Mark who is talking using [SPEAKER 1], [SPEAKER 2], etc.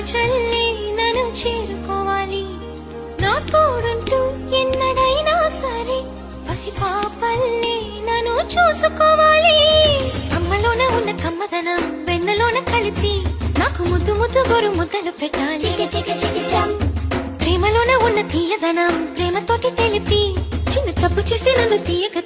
[SPEAKER 1] చల్లి నన్ను చేరుకోవాలి. నా తోడుంటూ ఎన్నడైనా సరే పసిపాపల్లి నను చూసుకోవాలి. అమ్మలోన ఉన్న కమ్మదనం వెన్నలోన కలిపి నాకు ముద్దు ముద్దు గొరు ముద్దలు పెట్టాలి. ప్రేమలోన ఉన్న తీయదనం ప్రేమతోటి తెలిపి చిన్న తప్పు చేసి నన్ను తీయక